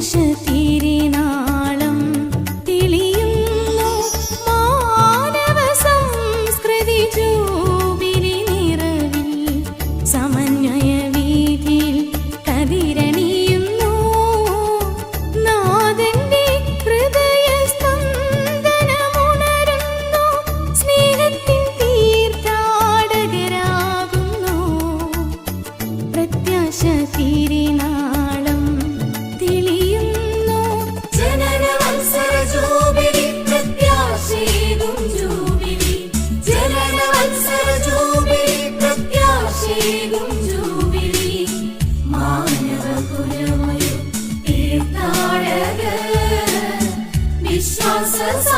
是 വിശ്വാസ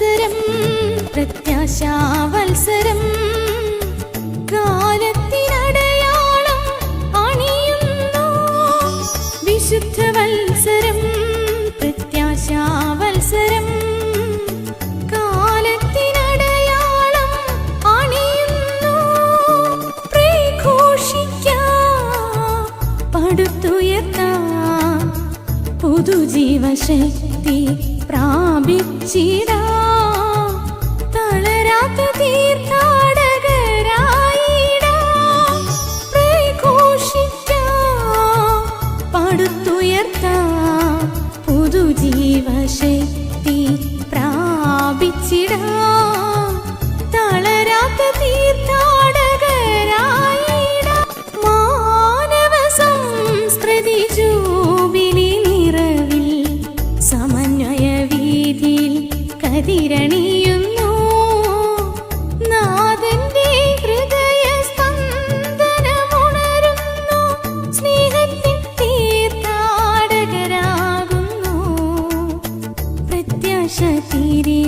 വത്സരം പ്രത്യാശാവത്സരം. കാലത്തിനടയാളം അണിയുന്നു വിശുദ്ധ വത്സരം പ്രത്യാശാവത്സരം. കാലത്തിനടയാളം അണിയുന്നു പ്രഘോഷിക്കാം പടുത്തുയർത്താം. പുതുജീവശക്തി പ്രാപിച്ചിടാ. തീർത്ഥാടകരായിടാ പ്രഘോഷിക്കാം. പടുത്തുയർത്താം ತೀರಿ